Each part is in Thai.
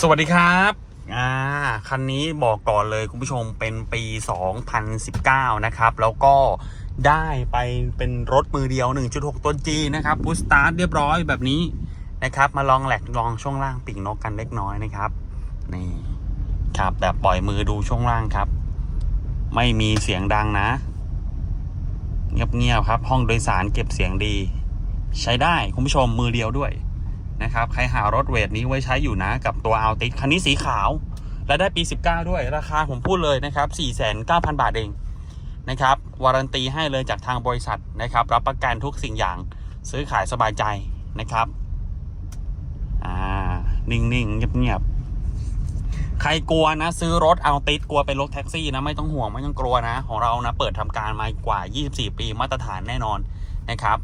สวัสดีครับ อ่า คันนี้บอกก่อนเลยคุณผู้ชมเป็นปี 2019 นะครับ แล้วก็ได้ไปเป็นรถมือเดียว 1.6ตัว G นะครับพุสตาร์ทเรียบร้อยแบบนี้นะครับ มาลองแหลกลองช่วงล่างปีกนกกันเล็กน้อยนะครับ นี่ครับแบบปล่อยมือดูช่วงล่างครับ ไม่มีเสียงดังนะ เงียบๆครับ ห้องโดยสารเก็บเสียงดี ใช้ได้คุณผู้ชมมือเดียวด้วย นะครับ ใครหารถเวทนี้ไว้ใช้อยู่นะ กับตัวอัลติสคันนี้สีขาว และได้ปี 19 ด้วย ราคาผมพูดเลยนะครับ 49,000 บาทเองนะครับ วารันตีให้เลยจากทางบริษัทนะครับ รับประกันทุกสิ่งอย่างซื้อขายสบายใจนะครับอ่านิ่งๆเงียบๆใครกลัวนะ ซื้อรถเอาติดกลัวเป็นรถแท็กซี่นะไม่ต้องห่วงไม่ต้องกลัวนะ ของเรานะ เปิดทำการมากว่า 24 ปีมาตรฐานแน่นอนนะครับ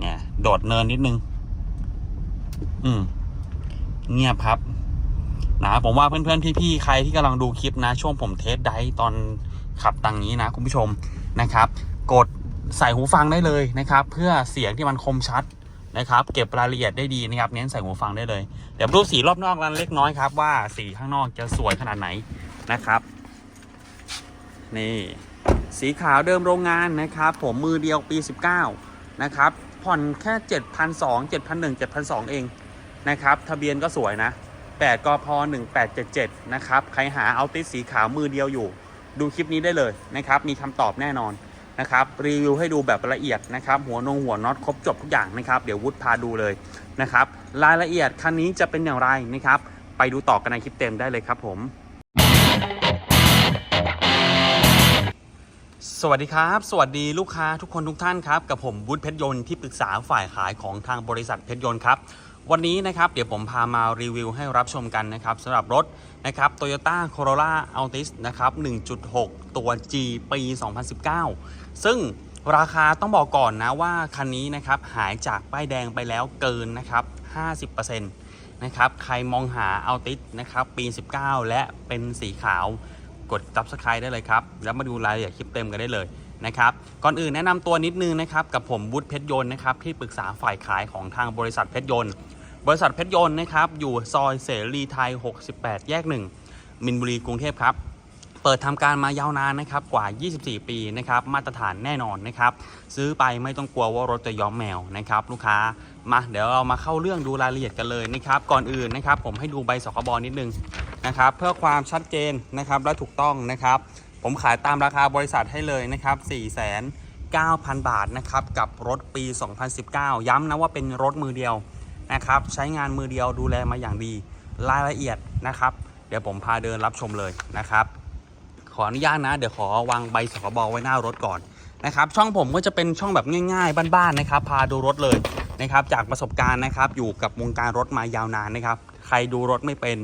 เนี่ยโดดเนินนิดนึง อืม เงียบครับ นะผมว่าเพื่อนๆพี่ๆใครที่กำลังดูคลิปนะ ช่วงผมเทสไดฟ์ตอนขับตังนี้นะ คุณผู้ชมนะครับ กดใส่หูฟังได้เลยนะครับ เพื่อเสียงที่มันคมชัดนะครับ เก็บรายละเอียดได้ดีนะครับ เน้นใส่หูฟังได้เลย เดี๋ยวดูสีรอบนอกกันเล็กน้อยครับ ว่าสีข้างนอกจะสวยขนาดไหนนะครับ นี่ สีขาวเดิมโรงงานนะครับ ผมมือเดียวปี 19 นะครับ ผ่อนแค่7,200 7,100 7,200เองนะครับ ทะเบียนก็สวยนะ 8กพ1877 นะครับ ใครหาเอาติสสีขาวมือเดียวอยู่ ดูคลิปนี้ได้เลยนะครับ มีคำตอบแน่นอนนะครับ รีวิวให้ดูแบบละเอียดนะครับ หัวนงหัวน็อตครบจบทุกอย่างนะครับ เดี๋ยววุฒิพาดูเลยนะครับ รายละเอียดคันนี้จะเป็นอย่างไรนะครับ ไปดูต่อกันในคลิปเต็มได้เลยครับผม สวัสดีครับ สวัสดีลูกค้าทุกคนทุกท่านครับ กับผมวุฒิเพชรยนต์ที่ปรึกษาฝ่ายขายของทางบริษัทเพชรยนต์ครับ วันนี้นะครับเดี๋ยวผมพามารีวิวให้รับชมกันนะครับสำหรับรถนะครับ Toyota Corolla Altis นะครับ 1.6 ตัว G ปี 2019 ซึ่งราคาต้องบอกก่อนนะว่าคันนี้นะครับหายจากป้ายแดงไปแล้วเกินนะครับ 50%นะครับใครมองหา Altis นะครับปี 19 และเป็นสีขาว กด subscribe ได้เลยครับ แล้วมาดูรายละเอียดคลิปเต็มกันได้เลยนะครับก่อนอื่นแนะนำตัวนิดนึงนะครับกับผมวุฒิเพชรยนต์นะครับที่ปรึกษาฝ่ายขายของทางบริษัทเพชรยนต์ บริษัทเพชรยนต์นะครับอยู่ซอยเสรีไทย 68 แยก 1 มินบุรีกรุงเทพครับเปิดทำการมายาวนานนะครับกว่า 24 ปีนะครับมาตรฐานแน่นอนนะครับซื้อไปไม่ต้องกลัวว่ารถจะย้อมแมวนะครับลูกค้ามาเดี๋ยวเรามาเข้าเรื่องดูรายละเอียดกันเลยนะครับก่อนอื่นนะครับผมให้ดูใบสคบนิดนึง นะครับเพื่อความชัดเจนนะครับและถูกต้องนะครับ ผมขายตามราคาบริษัทให้เลยนะครับ 4 9 0 0 0 บาทนะครับกับรถปี 2019 ย้ำนะว่าเป็นรถมือเดียวนะครับใช้งานมือเดียวดูแลมาอย่างดีรายละเอียดนะครับ เดี๋ยวผมพาเดินรับชมเลยนะครับ ขออนุญาตนะ เดี๋ยวขอวางใบสคบไว้หน้ารถก่อนนะครับ ช่องผมก็จะเป็นช่องแบบง่ายๆ บ้านๆนะครับ พาดูรถเลยนะครับ จากประสบการณ์นะครับ อยู่กับวงการรถมายาวนานนะครับ ใครดูรถไม่เป็น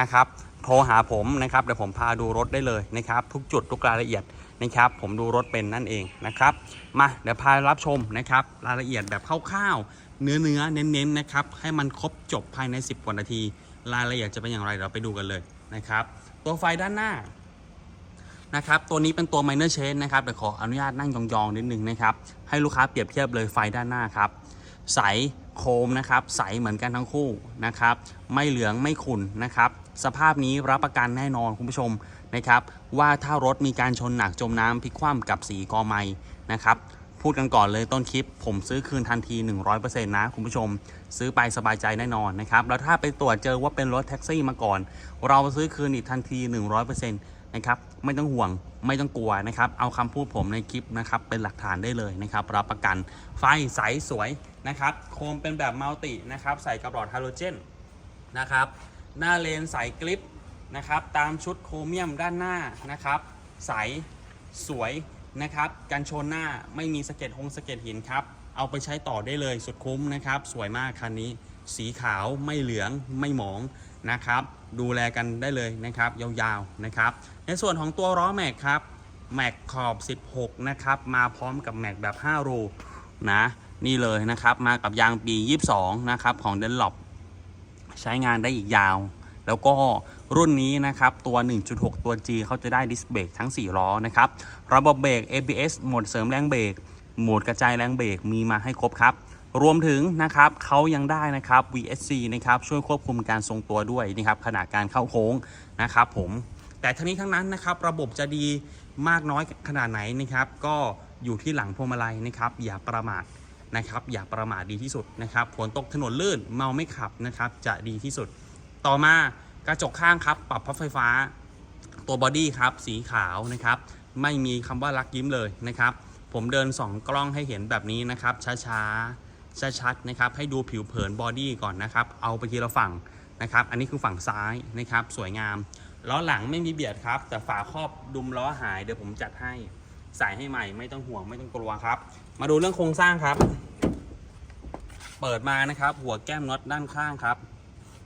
นะครับโทรหาผมนะครับเดี๋ยวผมพาดูรถได้เลยนะครับ ทุกจุดทุกรายละเอียดนะครับ ผมดูรถเป็นนั่นเองนะครับ มาเดี๋ยวพารับชมนะครับ รายละเอียดแบบคร่าวๆเนื้อเนื้อเน้นๆนะครับให้มันครบจบภายใน 10กว่านาที รายละเอียดจะเป็นอย่างไรเดี๋ยวเราไปดูกันเลยนะครับ ตัวไฟด้านหน้านะครับตัวนี้เป็นตัว minor change นะครับเดี๋ยวขออนุญาตนั่งยองๆนิดนึงนะครับให้ลูกค้าเปรียบเทียบเลยไฟด้านหน้าครับใส โคมนะครับใสเหมือนกันทั้งคู่นะครับไม่เหลืองไม่ขุ่นนะครับสภาพนี้รับประกันแน่นอนคุณผู้ชมนะครับว่าถ้ารถมีการชนหนักจมน้ำพลิกคว่ำกับสีกอไม้นะครับพูดกันก่อนเลยต้นคลิป ผมซื้อคืนทันที 100%นะคุณผู้ชม ซื้อไปสบายใจแน่นอนนะครับแล้วถ้าไปตรวจเจอว่าเป็นรถแท็กซี่มาก่อน เราซื้อคืนอีกทันที 100%นะครับไม่ต้องห่วงไม่ต้องกลัวนะครับเอาคำพูดผมในคลิปนะครับเป็นหลักฐานได้เลยนะครับรับประกันไฟใสสวย นะครับโคมเป็นแบบมัลตินะครับใส่กระบอกฮาโลเจนนะครับหน้าเลนใสกริปนะครับตามชุดโครเมียมด้านหน้านะครับใสสวยนะครับกันชนหน้าไม่มีสะเก็ดหงสะเก็ดหินครับเอาไปใช้ต่อได้เลยสุดคุ้มนะครับ สวยมากคันนี้ สีขาวไม่เหลืองไม่หมองนะครับ ดูแลกันได้เลยนะครับ ยาวๆนะครับ ในส่วนของตัวล้อแม็กครับแม็กขอบ 16 นะครับ มาพร้อมกับแม็กแบบ 5 รูนะ นี่เลยนะครับมากับยางปี 22 นะครับของเดนล็อปใช้งานได้อีกยาว แล้วก็รุ่นนี้นะครับ ตัว 1.6 ตัว G เขาจะได้ดิสเบรกทั้ง 4 ล้อนะครับ ระบบเบรก ABS โหมดเสริมแรงเบรกโหมดกระจายแรงเบรกมีมาให้ครบครับรวมถึงนะครับเขายังได้นะครับ VSC นะครับช่วยควบคุมการทรงตัวด้วยนะครับขณะการเข้าโค้งนะครับผมแต่ทั้งนี้ทั้งนั้นนะครับระบบจะดีมากน้อยขนาดไหนนะครับ ก็อยู่ที่หลังพวงมาลัยนะครับ อย่าประมาท นะครับอย่าประมาทดีที่สุดนะครับฝนตกถนนลื่นเมาไม่ขับนะครับจะดีที่สุด ต่อมากระจกข้างครับ ปรับพับไฟฟ้า ตัวบอดี้ครับสีขาวนะครับไม่มีคำว่ารักยิ้มเลยนะครับผมเดินสองกล้องให้เห็นแบบนี้นะครับช้าๆชัดๆนะครับให้ดูผิวเผินบอดี้ก่อนนะครับเอาไปทีละฝั่งนะครับอันนี้คือฝั่งซ้ายนะครับสวยงามล้อหลังไม่มีเบียดครับ แต่ฝาครอบดุมล้อหายเดี๋ยวผมจัดให้ ใส่ให้ใหม่ไม่ต้องห่วงไม่ต้องกลัวครับ มาดูเรื่องโครงสร้างครับ เปิดมานะครับ หัวแก้มน็อตด้านข้างครับ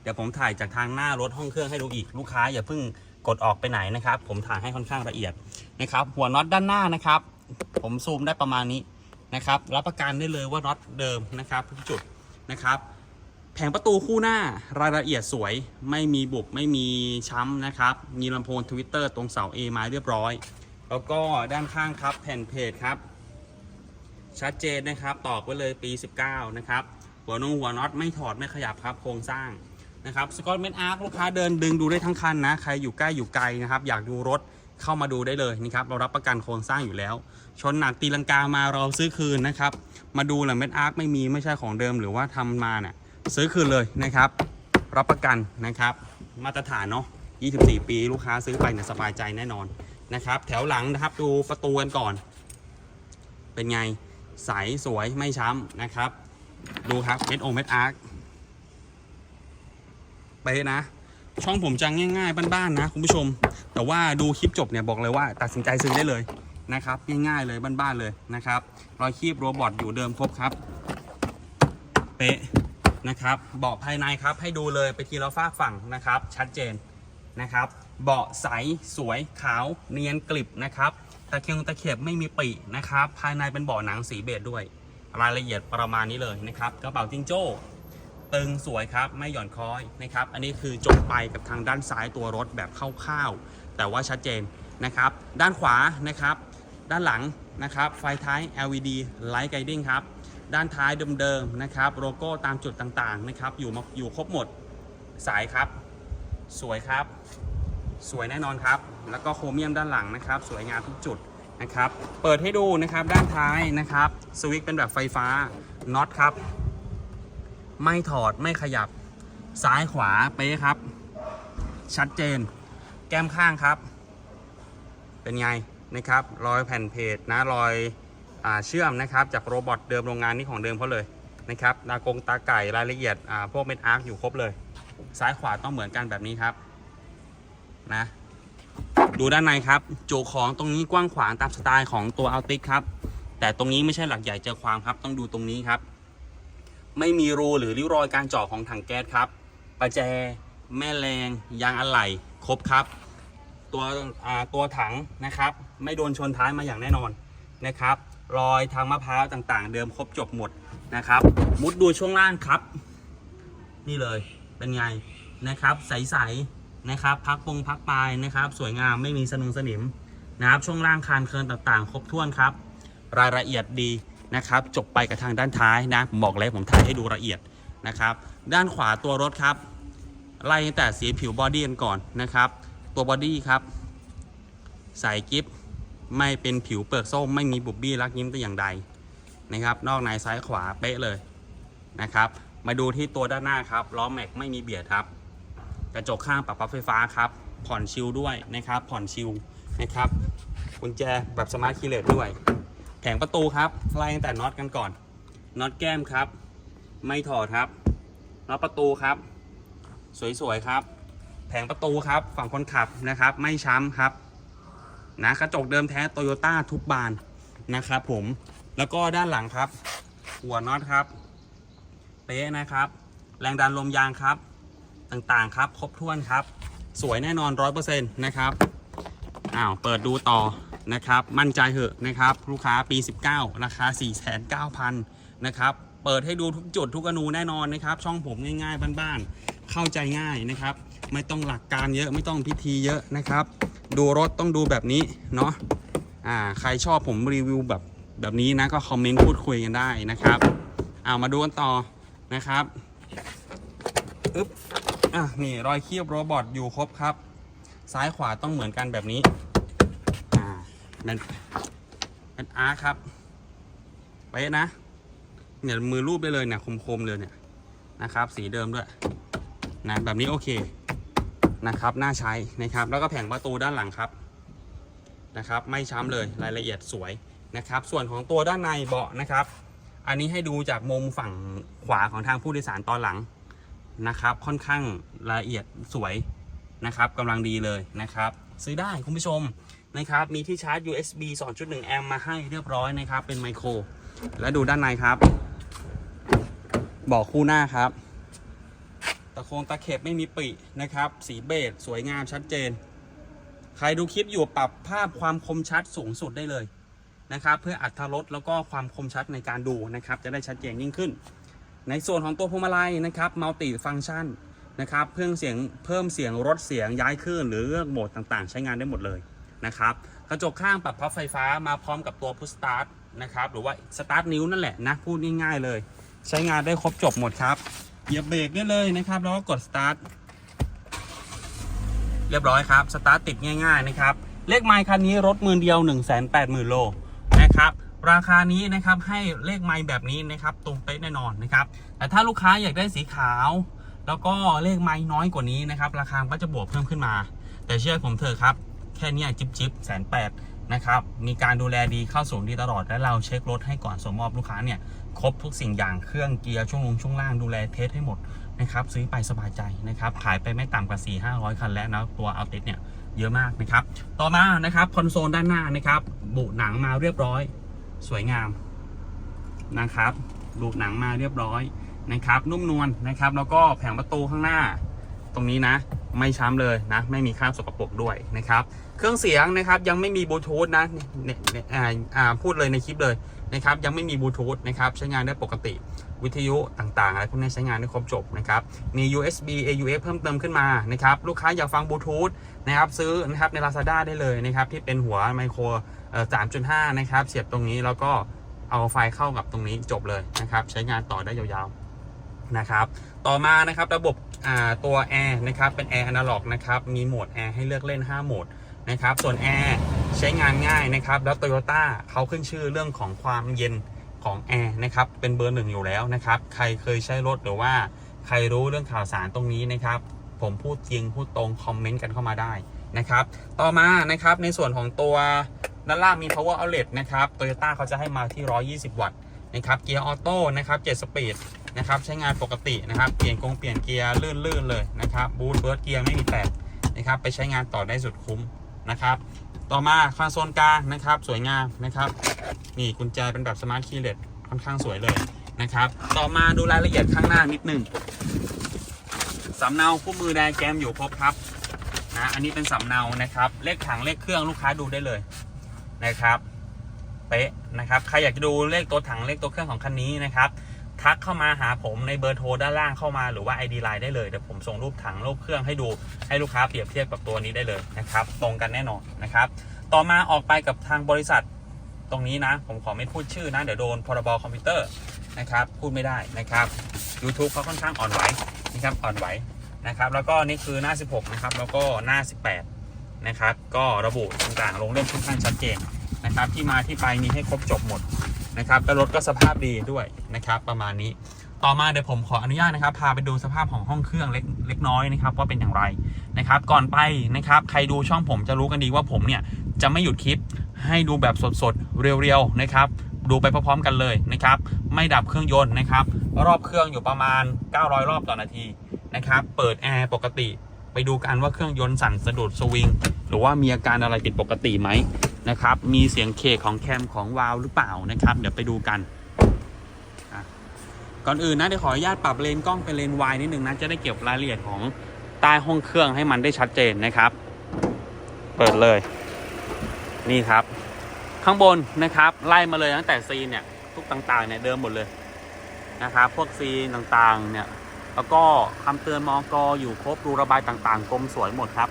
เดี๋ยวผมถ่ายจากทางหน้ารถห้องเครื่องให้ดูอีกลูกค้าอย่าเพิ่งกดออกไปไหนนะครับ ผมถ่ายให้ค่อนข้างละเอียดนะครับ หัวน็อตด้านหน้านะครับ ผมซูมได้ประมาณนี้นะครับรับประกันได้เลยว่าน็อตเดิมนะครับทุกจุดนะครับแผงประตูคู่หน้ารายละเอียดสวยไม่มีบุบไม่มีช้ำนะครับ มีลำโพงทวิตเตอร์ตรงเสา A ไม้เรียบร้อย แล้วก็ด้านข้างครับแผ่นเพจครับ ชัดเจนนะครับ ตอกไว้เลยปี 19 นะครับ หัวนงหัวน็อตไม่ถอดไม่ขยับครับโครงสร้างนะครับสกอตเมนอาร์คลูกค้าเดินดึงดูได้ทั้งคันนะ ใครอยู่ใกล้อยู่ไกลนะครับ อยากดูรถเข้ามาดูได้เลยนะครับ เรารับประกันโครงสร้างอยู่แล้ว ชนหนักตีลังกามาเราซื้อคืนนะครับ มาดูแหละเม็ดอาร์คไม่มีไม่ใช่ของเดิมหรือว่าทำมาเนี่ยซื้อคืนเลยนะครับ รับประกันนะครับ มาตรฐานเนาะ24 ปีลูกค้าซื้อไปเนี่ยสบายใจแน่นอน นะครับ แถวหลังนะครับดูประตูกันก่อน เป็นไงใสสวยไม่ช้ำนะครับ ดูครับเม็ดโอเม็ดอาร์คไปะนะ ช่องผมจะง่ายๆบ้านๆนะคุณผู้ชม แต่ว่าดูคลิปจบเนี่ยบอกเลยว่า ตัดสินใจซื้อได้เลยนะครับ ง่ายๆเลยบ้านๆเลยนะครับรอยคีบโรบอทอยู่เดิมครบครับ เป๊ะนะครับเบาะภายในครับให้ดูเลยไปทีละฝากฝั่งนะครับ ชัดเจนนะครับ เบาะใสสวยขาวเนียนกริบนะครับตะเคียงตะเข็บไม่มีปีนะครับ ภายในเป็นเบาะหนังสีเบจด้วย รายละเอียดประมาณนี้เลยนะครับ กระเป๋าจิงโจ้ตึงสวยครับไม่หย่อนคล้อยนะครับ อันนี้คือจบไปกับทางด้านซ้ายตัวรถแบบคร่าวๆแต่ว่าชัดเจนนะครับ ด้านขวานะครับ ด้านหลังนะครับ ไฟท้าย LED Light Guiding ครับ ด้านท้ายเดิมๆนะครับโลโก้ตามจุดต่างๆนะครับ อยู่มาอยู่ครบหมดสายครับ สวยครับ สวยแน่นอนครับ แล้วก็โครเมียมด้านหลังนะครับ สวยงามทุกจุดนะครับ เปิดให้ดูนะครับด้านท้ายนะครับสวิตช์เป็นแบบไฟฟ้าน็อตครับ ไม่ถอดไม่ขยับซ้ายขวาเป๊ะครับ ชัดเจน แก้มข้างครับ เป็นไงนะครับ รอยแผ่นเพจนะรอยอเชื่อมนะครับ จากโรบอทเดิมโรงงานนี้ของเดิมเขาเลยนะครับตากงตาไก่รายละเอียดอ่าพวกเม็ดอาร์คอยู่ครบเลย ซ้ายขวาต้องเหมือนกันแบบนี้ครับ นะ ดูด้านในครับจูของตรงนี้กว้างขวางตามสไตล์ของตัวอัลติกครับ แต่ตรงนี้ไม่ใช่หลักใหญ่เจอความครับ ต้องดูตรงนี้ครับ ไม่มีรูหรือริ้วรอยการเจาะของถังแก๊สครับประแจ แม่แรงยางอะไหล่ครบครับ ตัวตัวถังนะครับ ไม่โดนชนท้ายมาอย่างแน่นอนนะครับ รอยทางมะพร้าวต่างๆ เดิมครบจบหมดนะครับ มุดดูช่วงล่างครับ นี่เลยเป็นไงนะครับ ใส ๆ นะครับพักปงพักปลายนะครับ สวยงามไม่มีสนุงสนิมนะครับช่วงล่างคานเคินต่างๆ ครบถ้วนครับ รายละเอียดดีนะครับ จบไปกับทางด้านท้ายนะผมบอกเลยผมถ่ายให้ดูละเอียดนะครับ ด้านขวาตัวรถครับ ไล่ตั้งแต่สีผิวบอดี้กันก่อนนะครับ ตัวบอดี้ครับใส่กิฟไม่เป็นผิวเปลือกส้มไม่มีบุบบี้รักยิ้มแต่อย่างใดนะครับ นอกในซ้ายขวาเป๊ะเลยนะครับ มาดูที่ตัวด้านหน้าครับล้อแม็กไม่มีเบียดครับ กระจกข้างปรับพับไฟฟ้าครับผ่อนชิลด้วยนะครับผ่อนชิลนะครับกุญแจแบบสมาร์ทคีย์เลสด้วย แผงประตูครับไล่ตั้งแต่น็อตกันก่อนน็อตแก้มครับ ไม่ถอดครับน็อตประตูครับ สวยๆครับ แผงประตูครับฝั่งคนขับนะครับ ไม่ช้ำครับนะกระจกเดิมแท้โตโยต้าทุกบานนะครับผมแล้วก็ด้านหลังครับ หัวน็อตครับเป๊ะนะครับ แรงดันลมยางครับ ต่างๆครับครบถ้วนครับ สวยแน่นอน100%นต์นะครับอ้าวเปิดดูต่อนะครับ มั่นใจเหอะนะครับ ลูกค้าปี 19 ราคา 4,900นะครับ เปิดให้ดูทุกจุดทุกอนูแน่นอนนะครับ ช่องผมง่ายๆบ้านๆเข้าใจง่ายนะครับ ไม่ต้องหลักการเยอะไม่ต้องพิธีเยอะนะครับ ดูรถต้องดูแบบนี้เนาะอ่าใครชอบผมรีวิวแบบแบบนี้นะก็คอมเมนต์พูดคุยกันได้นะครับเอามาดูกันต่อนะครับอึ๊บ อะนี่รอยคีบโรบอทอยู่ครบครับ ซ้ายขวาต้องเหมือนกันแบบนี้ อ่านั่นเป็นอาร์ครับไปนะ เนี่ยมือรูปได้เลยเนี่ยคมๆเลยเนี่ยนะครับ สีเดิมด้วยนะแบบนี้โอเคนะครับน่าใช้นะครับ แล้วก็แผงประตูด้านหลังครับนะครับ ไม่ช้ำเลยรายละเอียดสวยนะครับ ส่วนของตัวด้านในเบาะนะครับ อันนี้ให้ดูจากมุมฝั่งขวาของทางผู้โดยสารตอนหลัง นะครับ ค่อนข้างละเอียดสวยนะครับกำลังดีเลยนะครับ ซื้อได้คุณผู้ชมนะครับ มีที่ชาร์จ USB 2.1 แอมป์มาให้เรียบร้อยนะครับ เป็นไมโคร และดูด้านในครับเบอกคู่หน้าครับ ตะโคงตะเข็บไม่มีปรินะครับ สีเบจสวยงามชัดเจน ใครดูคลิปอยู่ปรับภาพความคมชัดสูงสุดได้เลยนะครับ เพื่ออัตรสแล้วก็ความคมชัดในการดูนะครับ จะได้ชัดเจนยิ่งขึ้น ในส่วนของตัวพวงมาลัยนะครับมัลติฟัง c t ชันนะครับเพิ่มเสียงเพิ่มเสียงลดเสียงย้ายคลื่นหรือเลือกโหมดต่างๆ ใช้งานได้หมดเลยนะครับกระจกข้างปรับพับไฟฟ้ามาพร้อมกับตัวพุชสตาร์ทนะครับหรือว่าสตาร์ทนิ้วนั่นแหละนะพูดง่ายๆเลย ใช้งานได้ครบจบหมดครับเหยียบเบรกได้เลยนะครับแล้วก็กดสตาร์ทเรียบร้อยครับสตาร์ทติดง่าย ๆนะครับ เลขไมค์คันนี้รถมื่นเดียว 1 8 0 0 0 0โลนะครับ ราคานี้นะครับให้เลขไม้แบบนี้นะครับตรงเป๊ะแน่นอนนะครับแต่ถ้าลูกค้าอยากได้สีขาว แล้วก็เลขไม้น้อยกว่านี้นะครับราคาก็จะบวกเพิ่มขึ้นมา แต่เชื่อผมเถอะครับ แค่นี้จิบจิบแสนแปดนะครับมีการดูแลดีเข้าศูนย์ดีตลอดและเราเช็ครถให้ก่อนส่งมอบลูกค้าเนี่ยครบทุกสิ่งอย่างเครื่องเกียร์ช่วงลงช่วงล่างดูแลเทสให้หมดนะครับซื้อไปสบายใจนะครับขายไปไม่ต่ำกว่า 4 5 0 0 คันแล้วนะตัวเอาติดเนี่ยเยอะมากนะครับต่อมานะครับคอนโซลด้านหน้านะครับบุหนังมาเรียบร้อย สวยงามนะครับดูหนังมาเรียบร้อยนะครับ นุ่มนวลนะครับ แล้วก็แผงประตูข้างหน้า ตรงนี้นะ ไม่ช้ำเลยนะ ไม่มีคราบสกปรกด้วยนะครับ เครื่องเสียงนะครับยังไม่มีบลูทูธนะเนี่ยอ่าพูดเลยในคลิปเลยนะครับ ยังไม่มีบลูทูธนะครับใช้งานได้ปกติวิทยุต่างๆอะไรพวกนี้ใช้งานได้ครบจบนะครับ มี USB AUX เพิ่มเติมขึ้นมานะครับ ลูกค้าอยากฟังบลูทูธนะครับ ซื้อนะครับใน Lazada ได้เลยนะครับ ที่เป็นหัวไมโคร เอ่อ3.5นะครับ เสียบตรงนี้แล้วก็เอาไฟเข้ากับตรงนี้จบเลยนะครับ ใช้งานต่อได้ยาวๆนะครับ ต่อมานะครับระบบอ่าตัวแอร์นะครับเป็นแอร์อนาล็อกนะครับมีโหมดแอร์ให้เลือกเล่น 5 โหมดนะครับ ส่วนแอร์ใช้งานง่ายนะครับ แล้วโตโยต้าเขาขึ้นชื่อเรื่องของความเย็นของแอร์นะครับ เป็นเบอร์หนึ่งอยู่แล้วนะครับ ใครเคยใช้รถหรือว่าใครรู้เรื่องข่าวสารตรงนี้นะครับ ผมพูดจริงพูดตรงคอมเมนต์กันเข้ามาได้นะครับ ต่อมานะครับในส่วนของตัวด้านล่างมี power outlet นะครับ Toyota เขาจะให้มาที่ 120 วัตต์นะครับเกียร์ออโต้นะครับ7สปีดนะครับใช้งานปกตินะครับเปลี่ยนกงเปลี่ยนเกียร์ลื่นๆเลยนะครับบูทเบิร์ดเกียร์ไม่มีแตกนะครับไปใช้งานต่อได้สุดคุ้มนะครับ ต่อมาคอนโซลกลางนะครับ สวยงามนะครับนี่กุญแจเป็นแบบสมาร์ทคีย์เลสค่อนข้างสวยเลยนะครับ ต่อมาดูรายละเอียดข้างหน้านิดหนึ่ง สำเนาคู่มือไดแกรมอยู่ครบครับนะอันนี้เป็นสำเนานะครับเลขถังเลขเครื่องลูกค้าดูได้เลยนะครับเป๊ะนะครับใครอยากจะดูเลขตัวถังเลขตัวเครื่องของคันนี้นะครับทักเข้ามาหาผมในเบอร์โทรด้านล่างเข้ามาหรือว่า ID Line ได้เลยเดี๋ยวผมส่งรูปถังรูปเครื่องให้ดูให้ลูกค้าเปรียบเทียบกับตัวนี้ได้เลยนะครับ ตรงกันแน่นอนนะครับ ต่อมาออกไปกับทางบริษัทตรงนี้นะ ผมขอไม่พูดชื่อนะ เดี๋ยวโดนพรบคอมพิวเตอร์นะครับ พูดไม่ได้นะครับ YouTube เขาค่อนข้างอ่อนไหว นะครับอ่อนไหวนะครับแล้วก็นี่คือหน้า 16 นะครับ แล้วก็หน้า 18 นะครับ ก็ระบุต่างๆ ลงเล่มค่อนข้างชัดเจนนะครับ ที่มาที่ไปมีให้ครบจบหมดนะครับแล้วรถก็สภาพดีด้วยนะครับ ประมาณนี้ต่อมาเดี๋ยวผมขออนุญาตนะครับ พาไปดูสภาพของห้องเครื่องเล็กเล็กน้อยนะครับ ว่าเป็นอย่างไรนะครับ ก่อนไปนะครับใครดูช่องผมจะรู้กันดีว่าผมเนี่ยจะไม่หยุดคลิปให้ดูแบบสดๆเรียวๆนะครับดูไปพร้อมๆกันเลยนะครับ ไม่ดับเครื่องยนต์นะครับ รอบเครื่องอยู่ประมาณ 900 รอบต่อนาทีนะครับ เปิดแอร์ปกติ ไปดูกันว่าเครื่องยนต์สั่นสะดุดสวิง หรือว่ามีอาการอะไรผิดปกติไหมนะครับ มีเสียงเคของแคมของวาล์วหรือเปล่านะครับ เดี๋ยวไปดูกันก่อนอื่นนะเดี๋ยวขออนุญาตปรับเลนกล้องเป็นเลนวายนิดนึงนะจะได้เก็บรายละเอียดของใต้ห้องเครื่องให้มันได้ชัดเจนนะครับ เปิดเลย นี่ครับ ข้างบนนะครับ ไล่มาเลยตั้งแต่ซีนเนี่ย ทุกต่างๆเนี่ยเดิมหมดเลยนะครับพวกซีต่างๆเนี่ยแล้วก็คำเตือนมอกอยู่ครบรูระบายต่างๆกลมสวยหมดครับ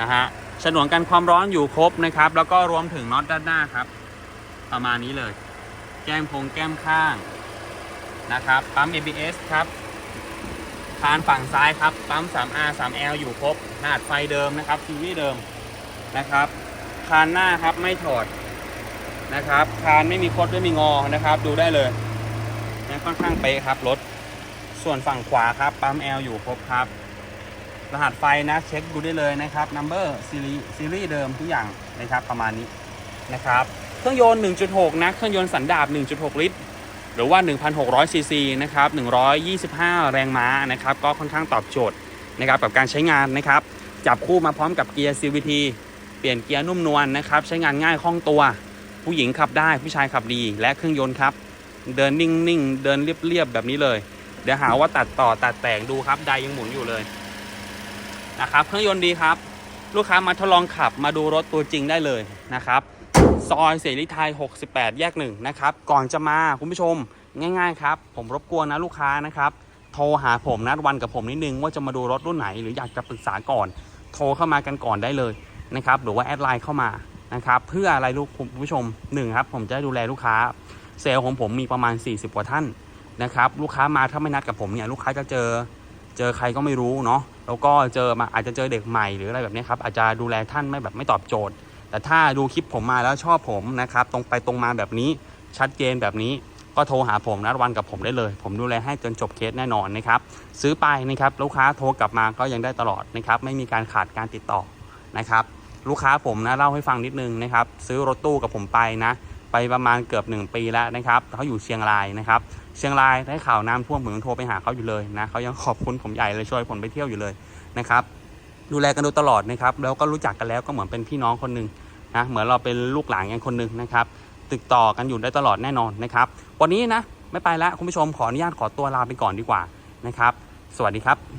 นะฮะฉนวนกันความร้อนอยู่ครบนะครับ แล้วก็รวมถึงน็อตด้านหน้าครับ ประมาณนี้เลย แก้มโครงแก้มข้างนะครับปั๊ม ABS ครับคานฝั่งซ้ายครับปั๊ม 3R 3L อยู่ครบหนาดไฟเดิมนะครับซีรีเดิมนะครับคานหน้าครับไม่ถอด นะครับ คานไม่มีคดไม่มีงอนะครับ ดูได้เลยนะค่อนข้างเป๊ะครับรถ ส่วนฝั่งขวาครับ ปั๊ม L อลอยู่ครบครับ รหัสไฟนะเช็คดูได้เลยนะครับ number ซีรีส์ซีรีส์เดิมทุกอย่างนะครับประมาณนี้นะครับ เครื่องยนต์ 1.6 นะ เครื่องยนต์สันดาป1.6 ลิตร หรือว่า 1,600 ซีซีนะครับ 125 แรงม้านะครับ ก็ค่อนข้างตอบโจทย์นะครับกับการใช้งานนะครับ จับคู่มาพร้อมกับเกียร์ CVT เปลี่ยนเกียร์นุ่มนวลนะครับ ใช้งานง่ายคล่องตัว ผู้หญิงขับได้ผู้ชายขับดีและเครื่องยนต์ครับ เดินนิ่งๆ เดินเรียบๆ แบบนี้เลย เดี๋ยวหาว่าตัดต่อตัดแต่งดูครับไดยังหมุนอยู่เลยนะครับ เครื่องยนต์ดีครับ ลูกค้ามาทดลองขับมาดูรถตัวจริงได้เลยนะครับ ซอยเสรีไทย 68 แยกหนึ่งนะครับ ก่อนจะมาคุณผู้ชมง่าย ๆ ครับ ผมรบกวนนะลูกค้านะครับ โทรหาผมนัดวันกับผมนิดนึงว่าจะมาดูรถรุ่นไหนหรืออยากจะปรึกษาก่อน โทรเข้ามากันก่อนได้เลยนะครับ หรือว่าแอดไลน์เข้ามา นะครับ เพื่ออะไรลูกคุณผู้ชมหนึ่งครับ ผมจะด้ดูแลลูกค้า เซลล์ของผมมีประมาณ 40 กว่าท่านนะครับ ลูกค้ามาถ้าไม่นัดกับผมเนี่ยลูกค้าจะเจอเจอใครก็ไม่รู้เนาะแล้วก็เจอมาอาจจะเจอเด็กใหม่หรืออะไรแบบนี้ครับอาจจะดูแลท่านไม่แบบไม่ตอบโจทย์ แต่ถ้าดูคลิปผมมาแล้วชอบผมนะครับตรงไปตรงมาแบบนี้ชัดเจนแบบนี้ก็โทรหาผมนัดวันกับผมได้เลย ผมดูแลให้จนจบเคสแน่นอนนะครับซื้อไปนะครับลูกค้าโทรกลับมาก็ยังได้ตลอดนะครับไม่มีการขาดการติดต่อนะครับ ลูกค้าผมนะเล่าให้ฟังนิดนึงนะครับ ซื้อรถตู้กับผมไปนะ ไปประมาณเกือบ 1 ปีแล้วนะครับเขาอยู่เชียงรายนะครับเชียงรายได้ข่าวน้ำท่วมผมยังโทรไปหาเขาอยู่เลยนะเขายังขอบคุณผมใหญ่เลยช่วยผมไปเที่ยวอยู่เลยนะครับ ดูแลกันดูตลอดนะครับ แล้วก็รู้จักกันแล้วก็เหมือนเป็นพี่น้องคนหนึ่งนะเหมือนเราเป็นลูกหลานกันคนหนึ่งนะครับติดต่อกันอยู่ได้ตลอดแน่นอนนะครับ วันนี้นะไม่ไปแล้วคุณผู้ชมขออนุญาตขอตัวลาไปก่อนดีกว่านะครับ สวัสดีครับ